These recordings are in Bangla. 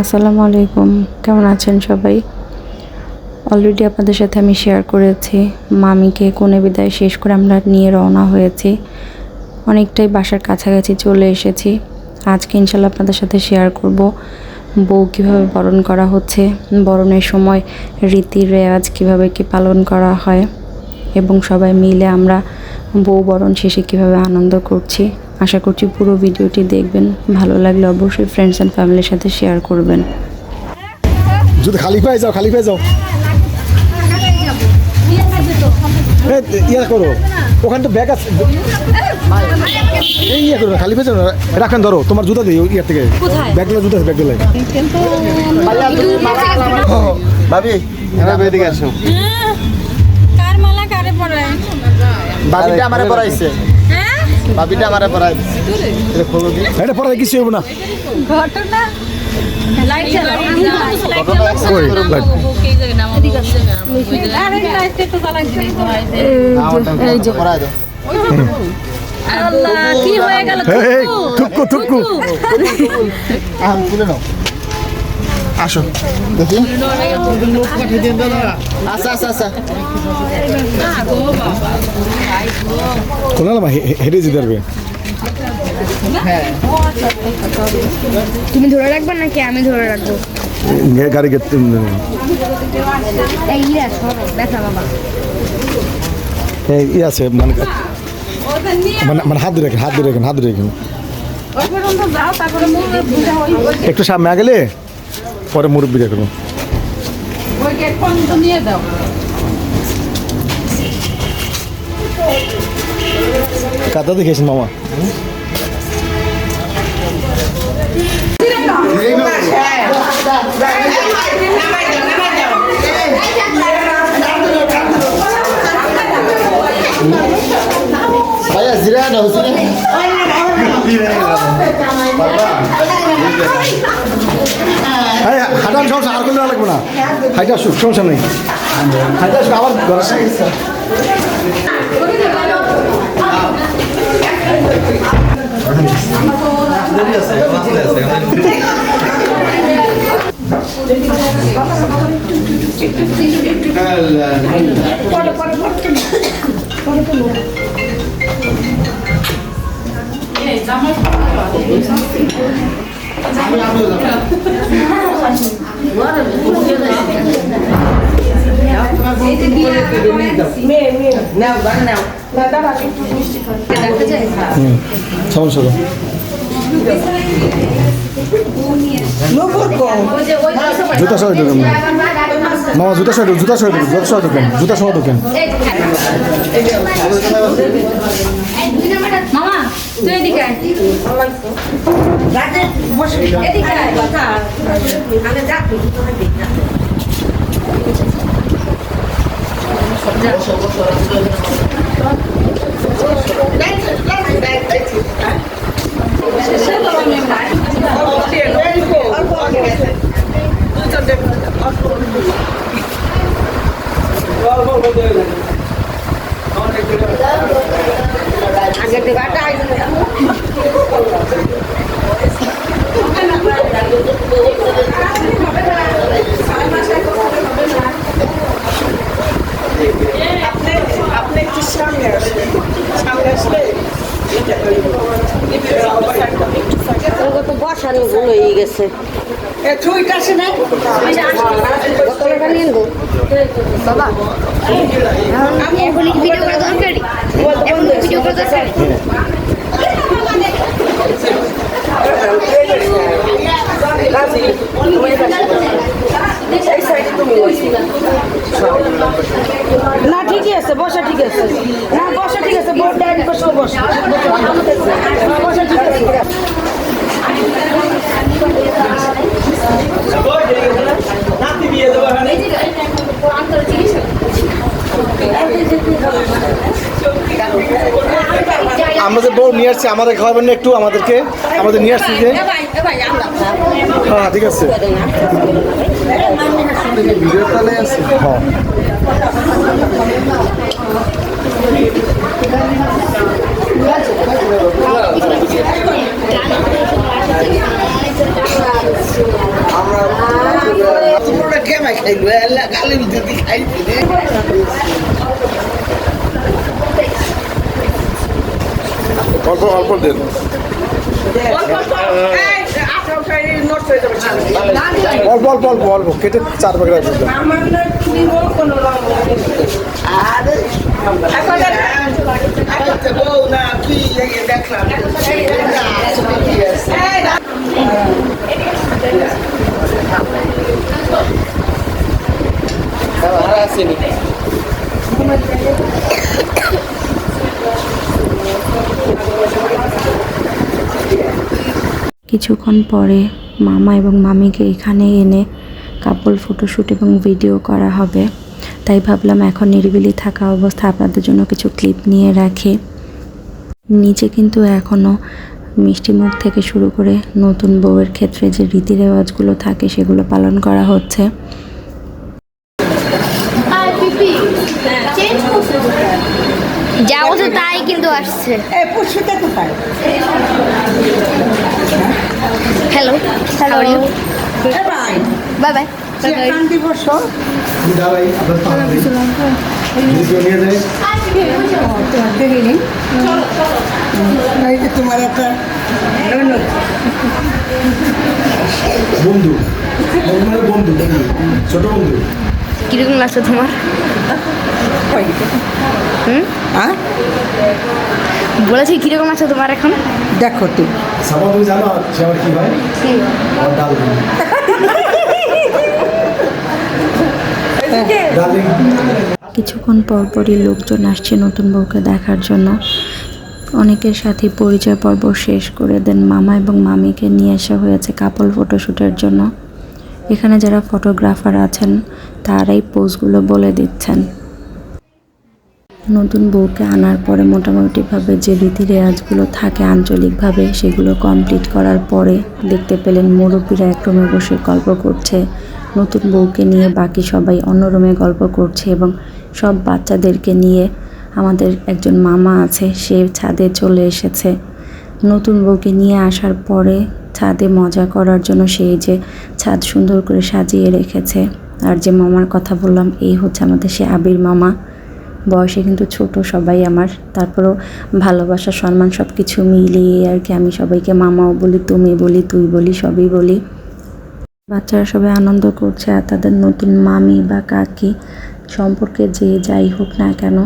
আসসালামু আলাইকুম। কেমন আছেন সবাই? অলরেডি আপনাদের সাথে আমি শেয়ার করেছি। মামিকে কোনে বিদায় শেষ করে আমরা নিয়ে রওনা হয়েছি। অনেকটাই বাসার কাছাকাছি চলে এসেছি। আজকে ইনশাল্লাহ আপনাদের সাথে শেয়ার করব। বউ কীভাবে বরণ করা হচ্ছে, বরণের সময় রীতি রেওয়াজ কীভাবে কি পালন করা হয়, এবং সবাই মিলে আমরা বউ বরণ শেষে কীভাবে আনন্দ করছি আশা করছি পুরো ভিডিওটি দেখবেন। ভালো লাগলে অবশ্যই ফ্রেন্ডস অ্যান্ড ফ্যামিলির সাথে শেয়ার করবেন। যদি খালি পায়ে যাও খালি পায়ে যাও। ইয়ে করো। ওখানে তো ব্যাগ আছে। এই ইয়ে করো খালি পায়ে যাও। রাখেন ধরো তোমার জুতা দিই ইয়ার থেকে। ব্যাগগুলো জুতা আছে ব্যাগগুলো ভাবি এদিকে আসো। পরায় ভাবিটা আমারে পড়াইছে। হ্যাঁ? ভাবিটা আমারে পড়াইছে এটা খোলো দি এটা কিছু হবে না। ঘটনা? পড়াই কি হয়ে আম তুলে নাও। আসো। দেখি। আচ্ছা আচ্ছা আচ্ছা। কোনো না হেঁটে যেতে পারবে? তুমি ধরে রাখবে নাকি আমি ধরে রাখব? গাড়ি গেট এই আছে মানে মানে মানে হাত ধরে রাখেন হাত ধরে রাখেন হাত ধরে রাখেন। একটু সামনে গেলে পরে মুরব্বী নিয়ে দাও। কাতা দেখেছেন মামা? ভাইয়া জিরা না সমস্যা আর কোনো লাগবে না। হাইটা আসুক সমস্যা নেই। হাইটা আসুক আবার ঘরে হুম সমস্যা নেই জুতা সহ ঢুকেন মামা জুতা সহ জুতা সহ ঢুকেন জুতা সহ ঢুকেন জুতা সহ ঢুকেন মামা তুই এদিকে 人家说不说？来来来来来，先在外面来，先买点东西。হয়ে ভিডিও নিয়ে আসছি আমাদের খাওয়াবেন না একটু আমাদেরকে আমাদের নিয়ে আসছি হ্যাঁ ঠিক আছে। হ্যাঁ আমরা খাইলো খাইবে? খাইবে। অল্প অল্প দেন। অল্প অল্প অল্প অল্প কেটে চার ভাগে রাখবেন। কিছুক্ষণ পরে মামা এবং মামিকে এখানে এনে কাপল ফটোশ্যুট এবং ভিডিও করা হবে। তাই ভাবলাম এখন নিরিবিলি থাকা অবস্থা, আপনাদের জন্য কিছু ক্লিপ নিয়ে রাখি। নিচে কিন্তু এখনও মিষ্টি মুখ থেকে শুরু করে নতুন বউয়ের ক্ষেত্রে যে রীতি রেওয়াজগুলো থাকে, সেগুলো পালন করা হচ্ছে। যা বলছে তাই কিন্তু আসছে। Hello how are you bye bye তোমার একটা বন্ধু মানে বন্ধু বন্ধু ছোট বন্ধু। কীরকম লাগছে তোমার? হ্যাঁ বলেছি কীরকম আছে তোমার এখন? দেখো তুই তুমি জানো কি হয়? ডাল কিছুক্ষণ পর পরই লোকজন আসছে নতুন বউকে দেখার জন্য। অনেকের সাথে পরিচয় পর্ব শেষ করে দেন মামা এবং মামিকে নিয়ে আসা হয়েছে কাপল ফটোশ্যুটের জন্য। এখানে যারা ফটোগ্রাফার আছেন তারাই পোজগুলো বলে দিচ্ছেন। নতুন বউকে আনার পরে মোটামুটিভাবে যে রীতি রেওয়াজগুলো থাকে আঞ্চলিকভাবে, সেগুলো কমপ্লিট করার পরে দেখতে পেলেন মুরব্বীরা এক রুমে বসে গল্প করছে। নতুন বউকে নিয়ে বাকি সবাই অন্য রুমে গল্প করছে এবং সব বাচ্চাদেরকে নিয়ে আমাদের একজন মামা আছে, সে ছাদে চলে এসেছে। নতুন বউকে নিয়ে আসার পরে ছাদে মজা করার জন্য সেই যে ছাদ সুন্দর করে সাজিয়ে রেখেছে। আর যে মামার কথা বললাম, এই হচ্ছে আমাদের সে আবির মামা। বয়সে কিন্তু ছোট সবাই আমার। তারপরেও ভালোবাসা, সম্মান সব কিছু মিলিয়ে আর কি আমি সবাইকে মামাও বলি, তুমি বলি, তুই বলি, সবই বলি। বাচ্চারা সবাই আনন্দ করছে আর তাদের নতুন মামি বা কাকি সম্পর্কে যে যাই হোক না কেন,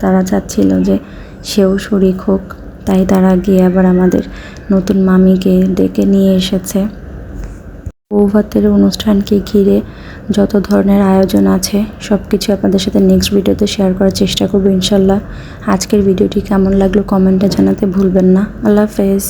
তারা চাচ্ছিল যে সেও শরিক হোক। তাই তারা গিয়ে আবার আমাদের নতুন মামিকে ডেকে নিয়ে এসেছে। বৌভাতের অনুষ্ঠানকে ঘিরে যত ধরনের আয়োজন আছে সব কিছু আপনাদের সাথে নেক্সট ভিডিওতে শেয়ার করার চেষ্টা করব ইনশাল্লাহ। আজকের ভিডিওটি কেমন লাগল কমেন্টে জানাতে ভুলবেন না। আল্লাহ হাফেজ।